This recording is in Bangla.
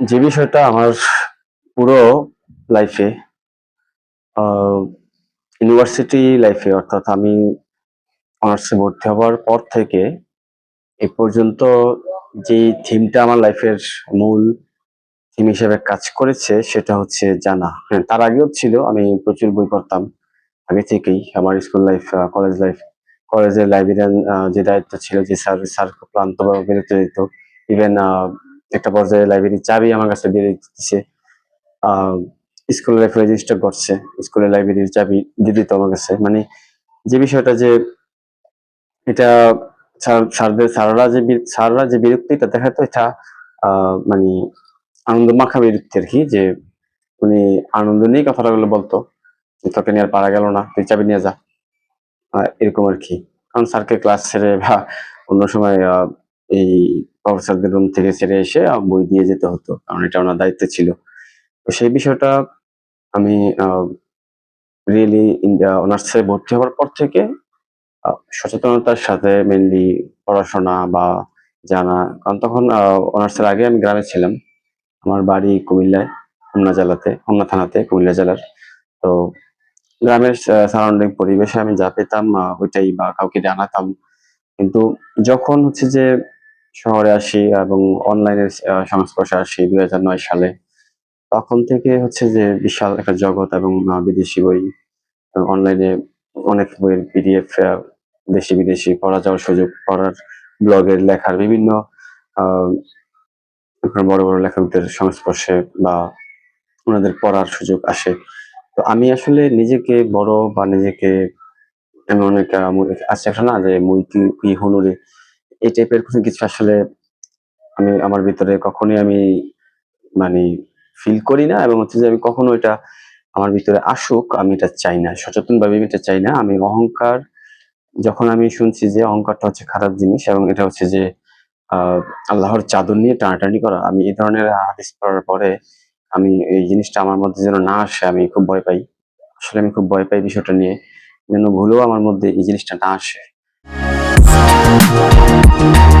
যে বিষয়টা আমার পুরো লাইফে ইউনিভার্সিটি লাইফে অর্থাৎ আমি অনার্সে ভর্তি হওয়ার পর থেকে এ পর্যন্ত যে থিমটা আমার লাইফের মূল থিম হিসেবে কাজ করেছে সেটা হচ্ছে জানা। হ্যাঁ তার আগেও ছিল, আমি প্রচুর বই পড়তাম আগে থেকেই আমার স্কুল লাইফ কলেজ লাইফ কলেজের লাইব্রেরিয়ান যে দায়িত্ব ছিল যে স্যার স্যার খুব ক্লান্ত বা বিরক্ত দিত ইভেন একটা পর্যায়ে লাইব্রেরির চাবি আমার কাছে দিয়ে দিচ্ছে স্কুল লাইফ রেজিস্টার করছে। স্কুলের লাইব্রেরির চাবি দিয়ে দিত আমার কাছে। মানে যে বিষয়টা যে এটা স্যার- স্যারদের, স্যাররা যে স্যাররা যে বিরক্তিটা দেখাতো, এটা মানে আনন্দ মাখা বিরক্তি আর কি, যে উনি আনন্দ নিয়ে কথাগুলো বলতো তোকে নিয়ে আর পারা গেল না, তুই চাবি নিয়ে যা। এরকম আর কি। কারণ স্যারকে ক্লাস ছেড়ে বা অন্য সময় এই প্রফেসরদের রুম থেকে ছেড়ে এসে বই দিয়ে যেতে হতো, কারণ এটা ওনার দায়িত্ব ছিল। তো সেই বিষয়টা আমি রিয়েলি ইন্ডিয়া অনার্সে ভর্তি হওয়ার পর থেকে সচেতনতার সাথে মেনলি পড়াশোনা বা জানা, কারণ তখন অনার্সের আগে আমি গ্রামে ছিলাম। আমার বাড়ি কুমিল্লায় হোমনা জেলাতে হোমনা থানাতে, কুমিল্লা জেলার। তো গ্রামের সারাউন্ডিং পরিবেশে আমি যা পেতাম ওইটাই বা কাউকে জানাতাম। কিন্তু যখন হচ্ছে যে শহরে আসি এবং অনলাইনের সংস্পর্শে আসি দুই হাজার নয় সালে। তখন থেকে হচ্ছে যে বিশাল একটা জগৎ এবং বিদেশি বই অনলাইনে অনেক বইয়ের পিডিএফ দেশি বিদেশি পড়া যাওয়ার সুযোগ, পড়ার ব্লগের লেখার বিভিন্ন বড় বড় লেখকদের সংস্পর্শে বা ওনাদের পড়ার সুযোগ আসে। তো আমি আসলে নিজেকে বড় বা নিজেকে আমি অনেক আছে একটা না যে মুই কি হনুরে এই টাইপের কোনো কিছু আসলে আমি আমার ভিতরে কখনোই আমি মানে ফিল করি না এবং হচ্ছে যে আমি কখনো এটা আমার ভিতরে আসুক, আমি এটা চাই না। সচেতন ভাবে আমি এটা চাই না। আমি অহংকার, যখন আমি শুনছি যে অহংকারটা হচ্ছে খারাপ জিনিস এবং এটা হচ্ছে যে আহ আল্লাহর চাদর নিয়ে টানাটানি করা, আমি এই ধরনের হাদিস পড়ার পরে আমি এই জিনিসটা আমার মধ্যে যেন না আসে, আমি খুব ভয় পাই। আসলে আমি খুব ভয় পাই বিষয়টা নিয়ে। যেন ভুলেও আমার মধ্যে এই জিনিসটা না আসে। Thank you.